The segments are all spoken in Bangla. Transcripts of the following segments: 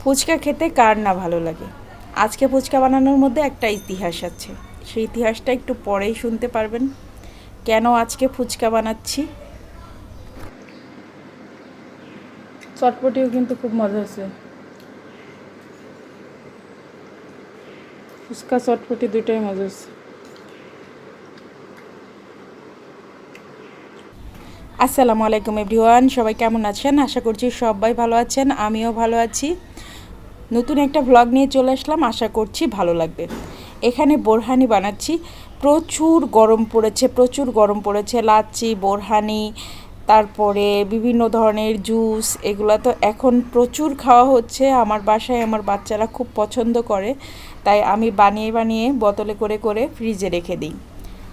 ফুচকা খেতে কার না ভালো লাগে? আজকে ফুচকা বানানোর মধ্যে একটা ইতিহাস আছে। সেই ইতিহাসটা একটু পরেই শুনতে পারবেন। কেন আজকে ফুচকা বানাচ্ছি? চটপটিও কিন্তু খুব মজা আছে ফুচকা চটপটি দুটোই মজা আছে আসসালামু আলাইকুম এভরিওয়ান সবাই কেমন আছেন? আশা করছি সবাই ভালো আছেন আমিও ভালো আছি। নতুন একটা ভ্লগ নিয়ে চলে আসলাম, আশা করছি ভালো লাগবে। এখানে বোরহানি বানাচ্ছি। প্রচুর গরম পড়েছে, প্রচুর গরম পড়েছে, লাচ্ছি, বোরহানি, তারপরে বিভিন্ন ধরনের জুস এগুলো তো এখন প্রচুর খাওয়া হচ্ছে। আমার বাসায় আমার বাচ্চারা খুব পছন্দ করে, তাই আমি বানিয়ে বানিয়ে বোতলে করে করে ফ্রিজে রেখে দিই।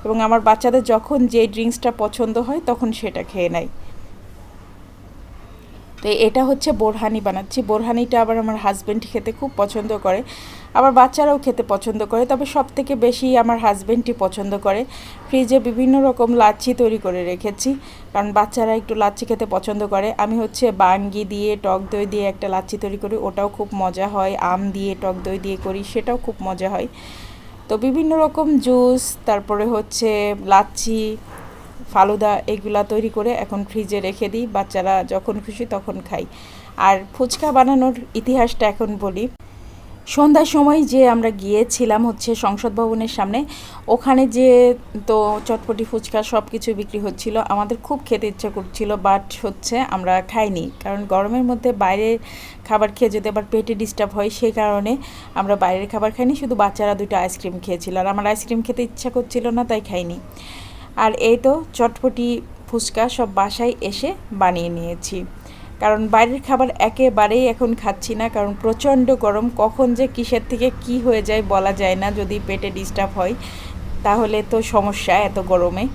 এবং আমার বাচ্চাদের যখন যে ড্রিঙ্কসটা পছন্দ হয়, তখন সেটা খেয়ে নেয়। তো এটা হচ্ছে বোরহানি বানাচ্ছি। বোরহানিটা আবার আমার হাজব্যান্ড খেতে খুব পছন্দ করে। আবার বাচ্চারাও খেতে পছন্দ করে, তবে সব থেকে বেশি আমার হাজব্যান্ডই পছন্দ করে। ফ্রিজে বিভিন্ন রকম লাচ্ছি তৈরি করে রেখেছি, কারণ বাচ্চারা একটু লাচ্ছি খেতে পছন্দ করে। আমি হচ্ছে বাঙ্গি দিয়ে, টক দই দিয়ে একটা লাচ্ছি তৈরি করি, ওটাও খুব মজা হয়। আম দিয়ে, টক দই দিয়ে করি, সেটাও খুব মজা হয়। তো বিভিন্ন রকম জুস তারপরে হচ্ছে লাচ্ছি ফালুদা এগুলা তৈরি করে এখন ফ্রিজে রেখে দিই, বাচ্চারা যখন খুশি তখন খাই। আর ফুচকা বানানোর ইতিহাসটা এখন বলি। সন্ধ্যার সময় যে আমরা গিয়েছিলাম হচ্ছে সংসদ ভবনের সামনে, ওখানে যে তো চটপটি ফুচকা সব কিছু বিক্রি হচ্ছিল, আমাদের খুব খেতে ইচ্ছা করছিল বাট হচ্ছে আমরা খাইনি। কারণ গরমের মধ্যে বাইরের খাবার খেয়ে যদি আবার পেটে ডিস্টার্ব হয়, সেই কারণে আমরা বাইরের খাবার খাইনি, শুধু বাচ্চারা দুটো আইসক্রিম খেয়েছিল। আর আমার আইসক্রিম খেতে ইচ্ছা করছিল না, তাই খাইনি। আর এই তো চটপটি, ফুচকা সব বাসায় এসে বানিয়ে নিয়েছি। কারণ বাইরের খাবার একেবারেই এখন খাচ্ছি না, কারণ প্রচণ্ড গরম, কখন যে কিসের থেকে কি হয়ে যায় বলা যায় না, যদি পেটে ডিস্টার্ব হয়, তাহলে তো সমস্যা এত গরমে।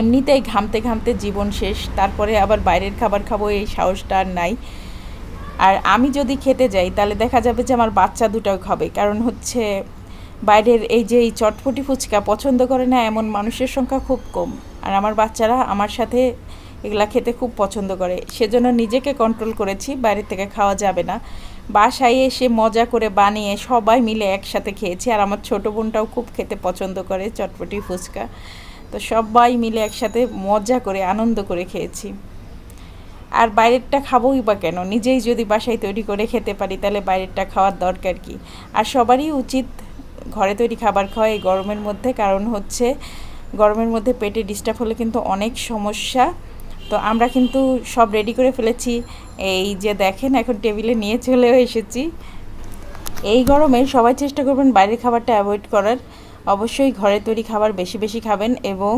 এমনিতেই ঘামতে ঘামতে জীবন শেষ, তারপরে আবার বাইরের খাবার খাব এই সাহসটা আর নাই। আর আমি যদি খেতে যাই, তাহলে দেখা যাবে যে আমার বাচ্চা দুটাও খাবে, কারণ হচ্ছে বাইরের এই যে এই চটপটি ফুচকা পছন্দ করে না, এমন মানুষের সংখ্যা খুব কম। আর আমার বাচ্চারা আমার সাথে এগুলা খেতে খুব পছন্দ করে। সেজন্য নিজেকে কন্ট্রোল করেছি, বাইরে থেকে খাওয়া যাবে না। বাসায় এসে মজা করে বানিয়ে সবাই মিলে একসাথে খেয়েছি, আর আমার ছোটো বোনটাও খুব খেতে পছন্দ করে চটপটি ফুচকা। তো সবাই মিলে একসাথে মজা করে, আনন্দ করে খেয়েছি। আর বাইরেরটা খাবোই বা কেন? নিজেই যদি বাসায় তৈরি করে খেতে পারি, তাহলে বাইরেরটা খাওয়ার দরকার কি? আর সবারই উচিত ঘরে তৈরি খাবার খাওয়া এই গরমের মধ্যে, কারণ হচ্ছে গরমের মধ্যে পেটে ডিস্টার্ব হলে কিন্তু অনেক সমস্যা। তো আমরা কিন্তু সব রেডি করে ফেলেছি। এই যে দেখেন, এখন টেবিলে নিয়ে চলেও এসেছি। এই গরমে সবাই চেষ্টা করবেন বাইরের খাবারটা অ্যাভয়েড করার। অবশ্যই ঘরে তৈরি খাবার বেশি বেশি খাবেন এবং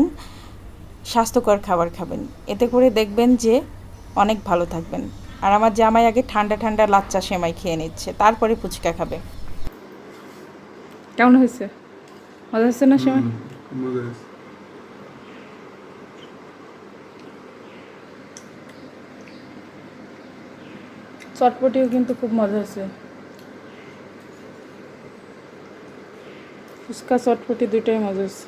স্বাস্থ্যকর খাবার খাবেন। এতে করে দেখবেন যে অনেক ভালো থাকবেন। আর আমার জামাই আগে ঠান্ডা ঠান্ডা লাচ্চা সেমাই খেয়ে নিচ্ছে, তারপরে ফুচকা খাবে। কেমন হয়েছে? মজা হচ্ছে না সময় চটপটিও কিন্তু খুব মজা আছে ফুচকা চটপটি দুটোই মজা আছে